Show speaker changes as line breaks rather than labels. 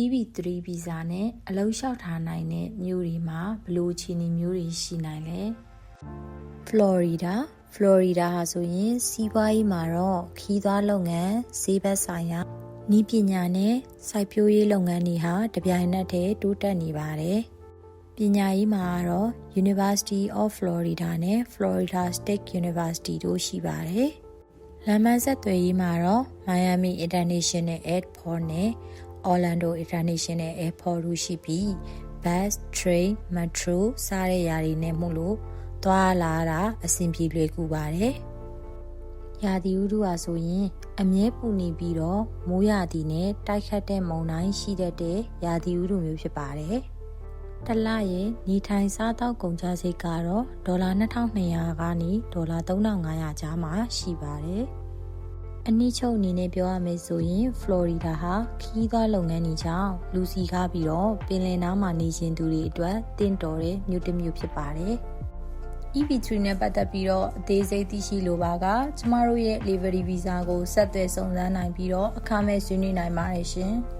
EB3 ဗီဇာနဲ့အလုံးလျှောက်ထားနိုင်တဲ့မြို့တွေမှာဘယ်လိုအခြေအနေမျိုးတွေရှိနိုင်လဲဖလော်ရီဒါဖလော်ရီဒါဟာဆိုရင်စီးပွားရေးမှာတော့ခီးသွွားလုပ်ငန်းဈေးဘက်ဆိုင်ရာဤပညာနဲ့စိုက်ပျိုးရေးလုပ်ငန်းတွေဟာတပြိုင်နက်တည်းတိုးတက်နေပါတယ်ပညာရေးမှာကတော့ University of Florida နဲ့ Florida State University တို့ရှိပါတယ်လမ်းမဆက်သွယ်ရေးမှာတော့ Miami International Airport နဲ့ Orlando International Airport တို့ရှိပြီး bus, train, metro စတဲ့ຢာတွေနဲ့မို့လို့သွားလာတာအဆင်ပြေလွယ်ကူပါတယ်။ရာသီဥတုဟာဆိုရင် အမြဲပူနေပြီးတော့မိုးရာသီနဲ့တိုက်ခတ်တဲ့မုန်တိုင်းရှိတတ်တဲ့ရာသီဥတုမျိုးဖြစ်ပါတယ်။တစ်လရဲ့နေထိုင်စားသောက်ကုန်ကျစရိတ်ကတော့ဒေါ်လာ2200ကနေဒေါ်လာ3500ကြားမှာရှိပါတယ်။ အနည်းချုပ်အနေနဲ့ပြောရမယ်ဆိုရင်ဖလော်ရီဒါဟာခီးသွွားလုပ်ငန်းတွေကြောင့်လူစီကားပြီးတော့ပင်လယ်နားမှာနေရှင်သူတွေအတွက်တင့်တော်တဲ့မြို့တစ်မြို့ဖြစ်ပါတယ်။ EB3 နဲ့ပတ်သက်ပြီးတော့အသေးစိတ်သိရှိလိုပါကကျမတို့ရဲ့ Livery Visa ကိုဆက်သွယ်စုံစမ်းနိုင်ပြီးတော့အခမဲ့ဆွေးနွေးနိုင်ပါတယ်ရှင်။